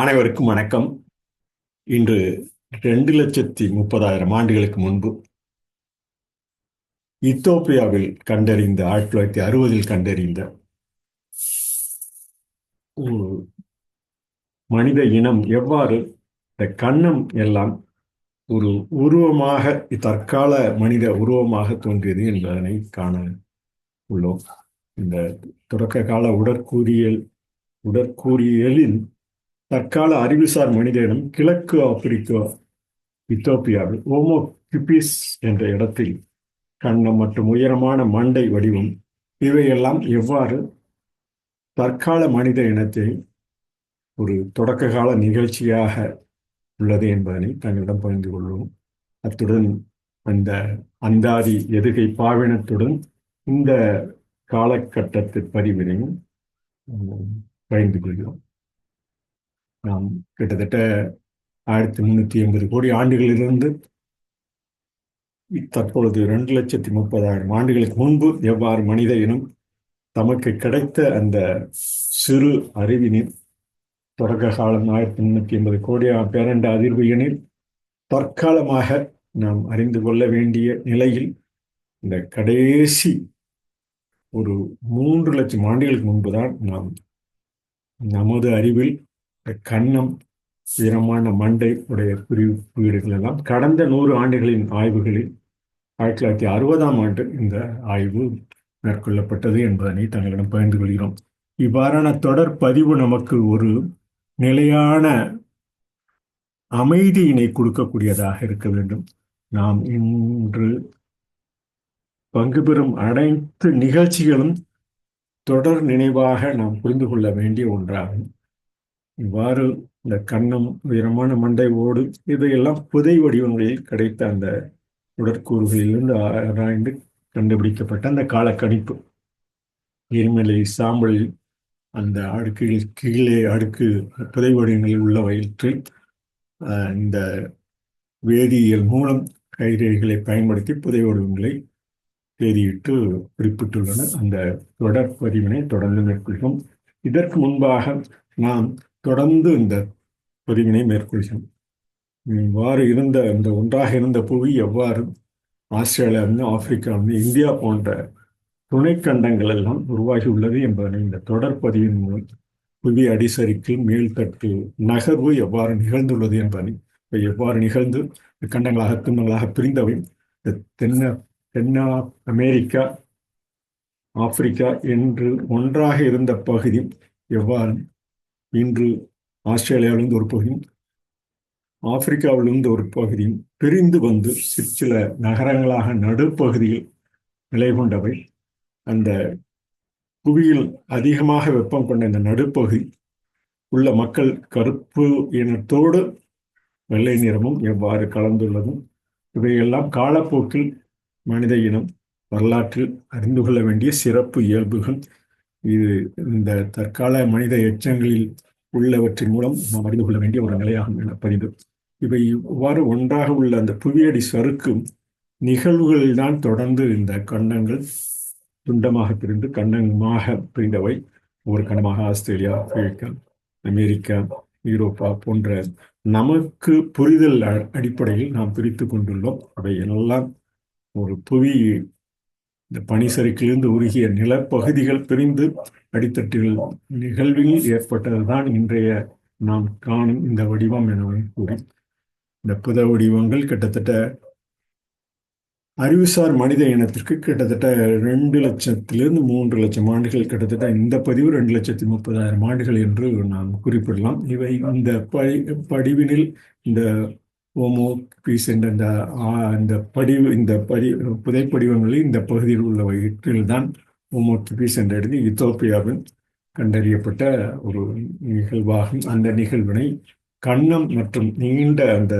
அனைவருக்கும் வணக்கம். இன்று ரெண்டு லட்சத்தி முப்பதாயிரம் ஆண்டுகளுக்கு முன்பு இத்தோப்பியாவில் கண்டறிந்த ஆயிரத்தி தொள்ளாயிரத்தி அறுபதில் கண்டறிந்த மனித இனம் எவ்வாறு இந்த கண்ணம் எல்லாம் ஒரு உருவமாக தற்கால மனித உருவமாக தோன்றியது என்பதனை காண உள்ளோம். இந்த தொடக்க கால உடற்கூறியல் உடற்கூறியலின் தற்கால அறிவுசார் மனித இனம் கிழக்கு ஆப்பிரிக்கா இத்தோப்பியாவில் ஓமோ கிபிஸ் என்ற இடத்தில் கண்ணம் மற்றும் உயரமான மண்டை வடிவம் இவையெல்லாம் எவ்வாறு தற்கால மனித இனத்தை ஒரு தொடக்க கால நிகழ்ச்சியாக உள்ளது என்பதனை தங்களிடம் பகிர்ந்து கொள்வோம். அத்துடன் அந்த அந்தாதி எதுகை பாவினத்துடன் இந்த காலகட்டத்து பதிவினையும் பகிர்ந்து கொள்கிறோம். நாம் கிட்டத்தட்ட ஆயிரத்தி முன்னூத்தி எண்பது கோடி ஆண்டுகளிலிருந்து தற்பொழுது ரெண்டு லட்சத்தி முப்பதாயிரம் ஆண்டுகளுக்கு முன்பு எவ்வாறு மனித இனம் தமக்கு கிடைத்த அந்த சிறு அறிவினில் தொடக்க காலம் ஆயிரத்தி முன்னூத்தி எண்பது கோடி பேரண்ட அதிர்வு எனில் தற்காலமாக நாம் அறிந்து கொள்ள வேண்டிய நிலையில் இந்த கடைசி ஒரு மூன்று லட்சம் ஆண்டுகளுக்கு முன்புதான் நாம் நமது அறிவில் கண்ணம் உயரமான மண்டை உடைய குறிப்பீடுகள் எல்லாம் கடந்த நூறு ஆண்டுகளின் ஆய்வுகளில் ஆயிரத்தி தொள்ளாயிரத்தி அறுபதாம் ஆண்டு இந்த ஆய்வு மேற்கொள்ளப்பட்டது என்பதனை தங்களிடம் பகிர்ந்து கொள்கிறோம். இவ்வாறான தொடர் பதிவு நமக்கு ஒரு நிலையான அமைதியினை கொடுக்கக்கூடியதாக இருக்க வேண்டும். நாம் இன்று பங்கு பெறும் அனைத்து நிகழ்ச்சிகளும் தொடர் நினைவாக நாம் புரிந்து கொள்ள வேண்டிய ஒன்றாகும். இவ்வாறு இந்த கண்ணம் உயரமான மண்டை ஓடு இதையெல்லாம் புதை வடிவங்களில் கிடைத்த அந்த உடற்கூறுகளிலிருந்து ஆராய்ந்து கண்டுபிடிக்கப்பட்ட அந்த காலக்கணிப்பு. எரிமலை சாம்பல் அந்த அடுக்குகள் கீழே அடுக்கு புதை வடிவங்களில் உள்ள வயிற்றில் இந்த வேதியியல் மூலம் கைரேகைகளை பயன்படுத்தி புதை வடிவங்களை தேதியிட்டு குறிப்பிட்டுள்ளன அந்த தொடர் பதிவினை தொடர்ந்து மேற்கொள்கிறோம் இதற்கு முன்பாக நாம் தொடர்ந்து இந்த பதிவினை மேற்கொள்கிறோம். இவ்வாறு இருந்த இந்த ஒன்றாக இருந்த புவி எவ்வாறு ஆஸ்திரேலியா ஆப்பிரிக்காவிலிருந்து ஆப்பிரிக்கா இந்தியா போன்ற துணைக்கண்டங்கள் எல்லாம் உருவாகி உள்ளது என்பதனை இந்த தொடர் பதிவின் மூலம் புவி அடிசரிக்கு மேல்தட்டு நகர்வு எவ்வாறு நிகழ்ந்துள்ளது என்பதனை எவ்வாறு நிகழ்ந்து கண்டங்களாக துண்டங்களாக பிரிந்தவை? தென்ன தென்னா அமெரிக்கா ஆப்பிரிக்கா என்று ஒன்றாக இருந்த பகுதி எவ்வாறு இன்று ஆஸ்திரேலியாவிலிருந்து ஒரு பகுதியும் ஆப்பிரிக்காவிலிருந்து ஒரு பகுதியும் பிரிந்து வந்து சிற்சில நகரங்களாக நடுப்பகுதியில் நிலை கொண்டவை. அந்த புவியில் அதிகமாக வெப்பம் கொண்ட இந்த நடுப்பகுதி உள்ள மக்கள் கருப்பு இனத்தோடு வெள்ளை நிறமும் எவ்வாறு கலந்துள்ளதும் இவையெல்லாம் காலப்போக்கில் மனித இனம் வரலாற்றில் அறிந்து கொள்ள வேண்டிய சிறப்பு இயல்புகள். இது இந்த தற்கால மனித எச்சங்களில் உள்ளவற்றின் மூலம் நாம் அறிந்து கொள்ள வேண்டிய ஒரு நிலையாகும் என பதிவு. இவை இவ்வாறு ஒன்றாக உள்ள அந்த புவியடி சறுக்கும் நிகழ்வுகளில் தான் தொடர்ந்து இந்த கண்டங்கள் துண்டமாக பிரிந்து கண்டமாக பிரிந்தவை. ஒரு கண்டமாக ஆஸ்திரேலியா அமெரிக்கா அமெரிக்கா யூரோப்பா போன்ற நமக்கு புரிதல் அடிப்படையில் நாம் பிரித்து கொண்டுள்ளோம். அவை எல்லாம் ஒரு புவி இந்த பனிசறுக்கிலிருந்து உருகிய நிலப்பகுதிகள் பிரிந்து அடித்தட்டில் நிகழ்வில் ஏற்பட்டதுதான் இன்றைய நாம் காணும் இந்த வடிவம் எனவும் கூறி. இந்த புத வடிவங்கள் கிட்டத்தட்ட அறிவுசார் மனித இனத்திற்கு கிட்டத்தட்ட ரெண்டு லட்சத்திலிருந்து மூன்று லட்சம் ஆண்டுகள் கிட்டத்தட்ட இந்த பதிவு ரெண்டு லட்சத்தி முப்பதாயிரம் ஆண்டுகள் என்று நாம் குறிப்பிடலாம். இவை இந்த படி படிவினில் இந்த ஓமோ பீஸ் என்ற இந்த இந்த படிவு இந்த படி புதைப்படிவங்களில் இந்த பகுதியில் உள்ள வயிற்றில்தான் ஓமோ பீஸ் என்ற இடத்தில் இத்தோப்பியாவில் கண்டறியப்பட்ட ஒரு நிகழ்வாகும். அந்த நிகழ்வினை கண்ணம் மற்றும் நீண்ட அந்த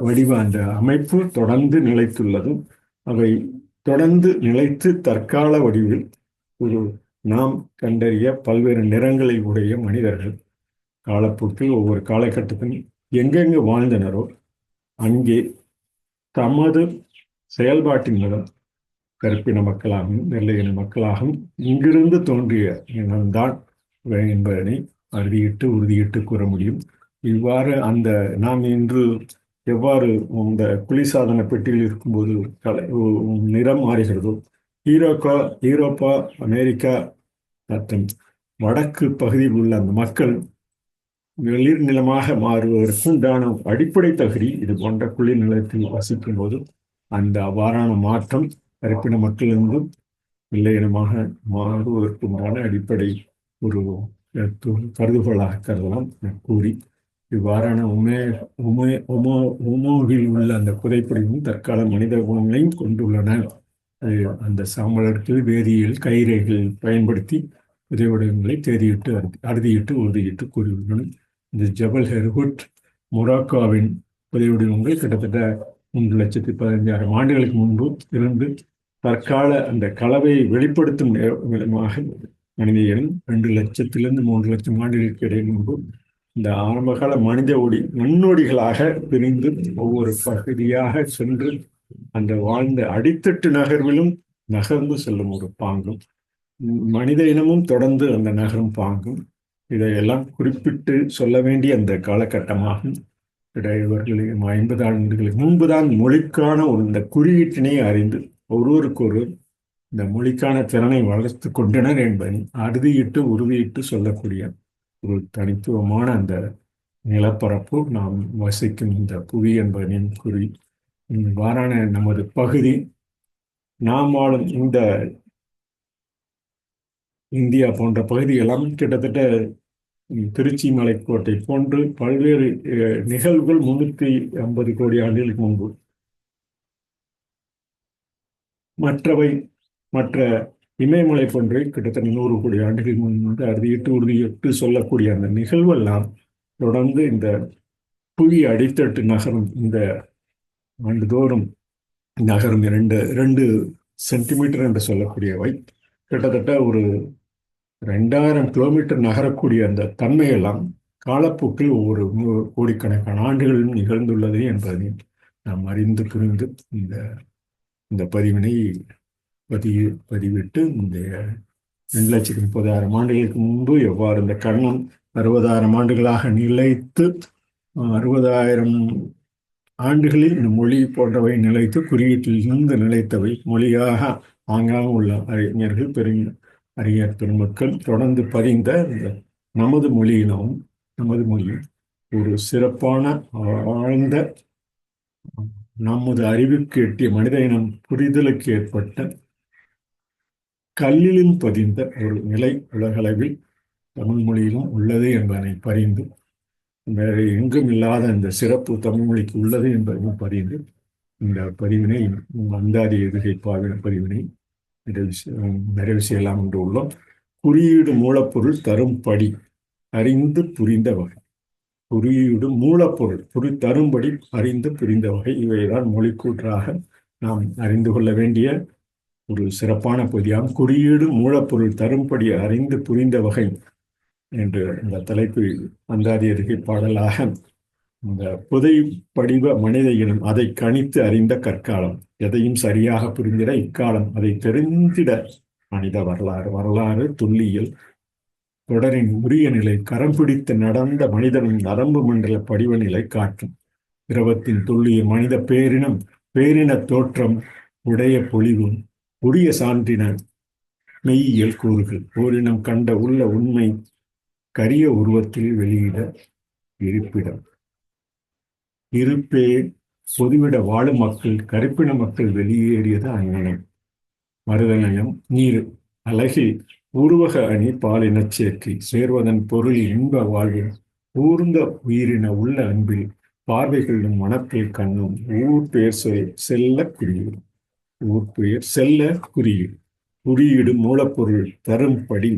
வடிவ அந்த அமைப்பு தொடர்ந்து நிலைத்துள்ளதும் அவை தொடர்ந்து நிலைத்து தற்கால வடிவில் ஒரு நாம் கண்டறிய பல்வேறு நிறங்களை உடைய மனிதர்கள் காலப்போக்கில் ஒவ்வொரு காலகட்டத்திலும் எங்கெங்கு வாழ்ந்தனரோ அங்கே தமது செயல்பாட்டின் மூலம் கருப்பின மக்களாகவும் நெல்லையின மக்களாகவும் இங்கிருந்து தோன்றிய இனம்தான் என்பதனை அறுதியிட்டு உறுதியிட்டு கூற முடியும். இவ்வாறு அந்த நாம் இன்று எவ்வாறு இந்த குளிர்சாதன பெட்டியில் இருக்கும்போது கலை நிறம் மாறுகிறதோ ஈரோக்கா ஈரோப்பா அமெரிக்கா மற்றும் வடக்கு பகுதியில் உள்ள அந்த மக்கள் வெளிர் நிலமாக மாறுவதற்கு உண்டான அடிப்படை தகுதி. இது போன்ற குளிர் நிலத்தில் வசிக்கும் போது அந்த அவ்வாறான மாற்றம் இருப்பின மக்களிலிருந்து வெள்ளை மாறுவதற்குண்டான மாறுவதற்கு உண்டான அடிப்படை ஒரு கருதுகோளாக கருதலாம் கூறி இவ்வாறான உமே உமே உமோ உமோவில் உள்ள அந்த புதைப்படிவும் தற்கால மனித குணங்களையும் கொண்டுள்ளன. அந்த சாம்பலர்கள் வேதியியல் கைரேகள் பயன்படுத்தி புதைவடங்களை தேதியிட்டு அறுதி அறுதியிட்டு உறுதியிட்டு கூறியுள்ளன இந்த ஜபல் ஹெர்குட் மொராக்கோவின் புதைவடிவங்கள் கிட்டத்தட்ட மூன்று லட்சத்தி பதினஞ்சாயிரம் ஆண்டுகளுக்கு முன்பு இருந்து தற்கால அந்த கலவையை வெளிப்படுத்தும் விதமாக மனித இனம் ரெண்டு லட்சத்திலிருந்து மூன்று லட்சம் ஆண்டுகளுக்கு இடையில் முன்பு இந்த ஆரம்பகால மனித ஒடி நன்னொடிகளாக பிரிந்து ஒவ்வொரு பகுதியாக சென்று அந்த வாழ்ந்த அடித்தட்டு நகர்விலும் நகர்ந்து செல்லும் ஒரு பாங்கும். மனித இனமும் தொடர்ந்து அந்த நகரும் பாங்கும். இதையெல்லாம் குறிப்பிட்டு சொல்ல வேண்டிய அந்த காலகட்டமாகும். இவர்களுக்கு ஐம்பது ஆண்டுகளுக்கு முன்புதான் மொழிக்கான ஒரு இந்த குறியீட்டினை அறிந்து ஒருவருக்கொரு இந்த மொழிக்கான திறனை வளர்த்து கொண்டனர் என்பதை அறுதியிட்டு உறுதியிட்டு சொல்லக்கூடிய ஒரு தனித்துவமான அந்த நிலப்பரப்பு நாம் வசிக்கும் இந்த புவி என்பதனின் குறி இவ்வாறான நமது பகுதி. நாம் வாழும் இந்த இந்தியா போன்ற பகுதியெல்லாம் கிட்டத்தட்ட திருச்சி மலைக்கோட்டை போன்று பல்வேறு நிகழ்வுகள் முன்னூத்தி ஐம்பது கோடி ஆண்டுகளுக்கு முன்பு. மற்றவை மற்ற இமயமலை போன்று கிட்டத்தட்ட நூறு கோடி ஆண்டுகள் முன்பு அறுதியிட்டு உறுதியிட்டு சொல்லக்கூடிய அந்த நிகழ்வெல்லாம் தொடர்ந்து இந்த புவி அடித்தட்டு நகரம் இந்த ஆண்டுதோறும் நகரம் இரண்டு ரெண்டு சென்டிமீட்டர் என்று சொல்லக்கூடியவை. கிட்டத்தட்ட ஒரு ரெண்டாயிரம் கிலோமீட்டர் நகரக்கூடிய அந்த தன்மையெல்லாம் காலப்போக்கில் ஒவ்வொரு கோடிக்கணக்கான ஆண்டுகளிலும் நிகழ்ந்துள்ளது என்பதை நாம் அறிந்து புரிந்து இந்த இந்த பதிவினை பதிவு பதிவிட்டு இந்த ரெண்டு லட்சத்தி முப்பதாயிரம் ஆண்டுகளுக்கு முன்பு எவ்வாறு இந்த கண்ணன் அறுபதாயிரம் ஆண்டுகளாக நிலைத்து அறுபதாயிரம் ஆண்டுகளில் இந்த மொழி போன்றவை நிலைத்து குறியீட்டில் இருந்து நிலைத்தவை மொழியாக ஆங்காக உள்ள அறிஞர்கள் பெரிய அறிஞர் பெருமக்கள் தொடர்ந்து பதிந்த இந்த நமது மொழியினமும் நமது மொழியும் ஒரு சிறப்பான ஆழ்ந்த நமது அறிவுக்கு எட்டிய மனித இனம் புரிதலுக்கு ஏற்பட்ட கல்லிலும் பதிந்த ஒரு நிலை உலகளவில் தமிழ் மொழியிலும் உள்ளது என்பதனை பறிந்து வேறு எங்கும் இல்லாத இந்த சிறப்பு தமிழ் மொழிக்கு உள்ளது என்பதையும் பறிந்து இந்த பதிவினை அந்தாதி எதிர்கை பாவின பதிவினை நிறைவு செய்யலாம் என்று உள்ளோம். குறியீடு மூலப்பொருள் தரும் படி அறிந்து புரிந்த வகை. குறியீடு மூலப்பொருள் புரி தரும்படி அறிந்து புரிந்த வகை. இவைதான் மொழிக்கூற்றாக நாம் அறிந்து கொள்ள வேண்டிய ஒரு சிறப்பான பகுதியாகும் குறியீடு மூலப்பொருள் தரும்படி அறிந்து புரிந்த வகை என்று இந்த தலைப்பு அந்தாதி அறிக்கை பாடலாக இந்த புதை படிவ மனித இனம் அதை கணித்து அறிந்த கற்காலம் எதையும் சரியாக புரிந்திட இக்காலம் அதை தெரிந்திட மனித வரலாறு வரலாறு துல்லியல் தொடரின் உரிய நிலை கரம் பிடித்து நடந்த மனிதனின் நரம்பு மண்டல படிவ நிலை காட்டும். திரவத்தின் துல்லிய மனித பேரினம் பேரின தோற்றம் உடைய பொழிவும் உரிய சான்றின மெய்யியல் கூறுகள் ஓரினம் கண்ட உள்ள உண்மை கரிய உருவத்தில் வெளியிட இருப்பிடம். இருப்பே பொதுவிட வாழும் மக்கள் கருப்பின மக்கள் வெளியேறியது அங்கனம் மருதநயம் நீர் அழகில் உருவக அணி பாலினச் சேர்க்கை சேர்வதன் பொருள் இன்ப வாழ்வில் ஊர்ந்த உயிரின உள்ள அன்பில் பார்வைகளும் மனத்தில் கண்ணும் ஊர் பெயர் செல்ல குறியீடு ஊர் பெயர் செல்ல குறியீடு குறியீடு மூலப்பொருள் தரும் படி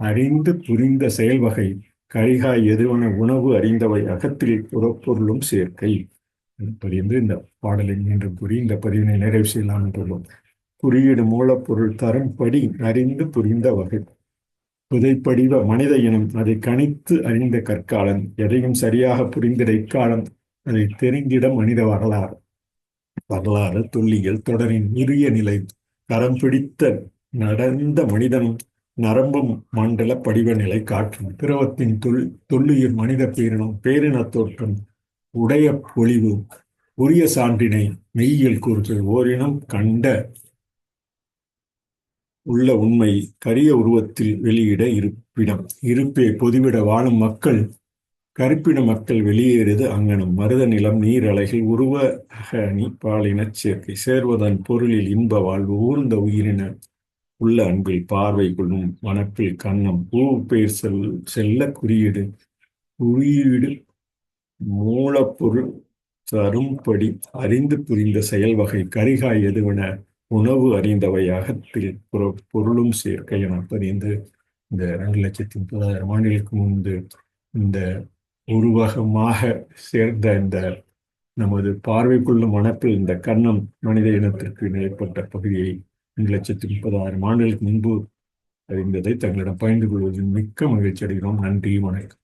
அறிந்து புரிந்த செயல்வகை கரிகாய் எதுவன உணவு அறிந்தவை அகத்தில் புறப்பொருளும் சேர்க்கை. பதிந்து இந்த பாடலை மீண்டும் கூறி இந்த பதிவினை நிறைவு செய்யலாம் என்றுள்ளோம் குறியீடு மூலப்பொருள் தரும்படி அறிந்து புரிந்த வகை. புதைப்படிவ மனித இனம் அதை கணித்து அறிந்த கற்காலம் எதையும் சரியாக புரிந்திட இக்காலம் அதை தெரிந்திட மனித வரலாறு. வரலாறு தொல்லியல் தொடரின் இறுய நிலை. கரம் பிடித்த நடந்த மனிதனும் நரம்பு மண்டல படிவநிலை காற்றும் திரவத்தின் தொல் தொல்லுயிர் மனித பேரினம் பேரின தோற்றம் உடைய பொலிவு உரிய சான்றினை மெய்யியல் கூறுகள் ஓரினம் கண்ட உள்ள உண்மை கரிய உருவத்தில் வெளியிட இருப்பிடம். இருப்பே பொதுவிட வாழும் மக்கள் கருப்பின மக்கள் வெளியேறுது அங்கனம். மருத நிலம் நீரலைகள் உருவ அகனி பாலினச் சேர்க்கை சேர்வதன் பொருளில் இன்ப வாழ்வு ஊர்ந்த உயிரின உள்ள அன்பில் பார்வை கொள்ளும் மனப்பில் கண்ணம் பூ பெயர் செல் செல்ல குறியீடு. குறியீடு மூலப்பொருள் தரும்படி அறிந்து புரிந்த செயல் வகை கரிகாய் எதுவென உணவு அறிந்தவை அகத்தில் பொருளும் சேர்க்கை என பதிந்து இந்த ரெண்டு லட்சத்தி முப்பதாயிரம் ஆண்டுகளுக்கு முன்பு இந்த உருவகமாக சேர்ந்த இந்த நமது பார்வைக்குள்ளும் மனப்பில் இந்த கண்ணம் மனித இனத்திற்கு நிலைப்பட்ட பகுதியை ரெண்டு லட்சத்தி முப்பதாயிரம் ஆண்டுகளுக்கு முன்பு அறிந்ததை தங்களிடம் பகிர்ந்து கொள்வதில் மிக்க மகிழ்ச்சி அடைகிறோம். நன்றி வணக்கம்.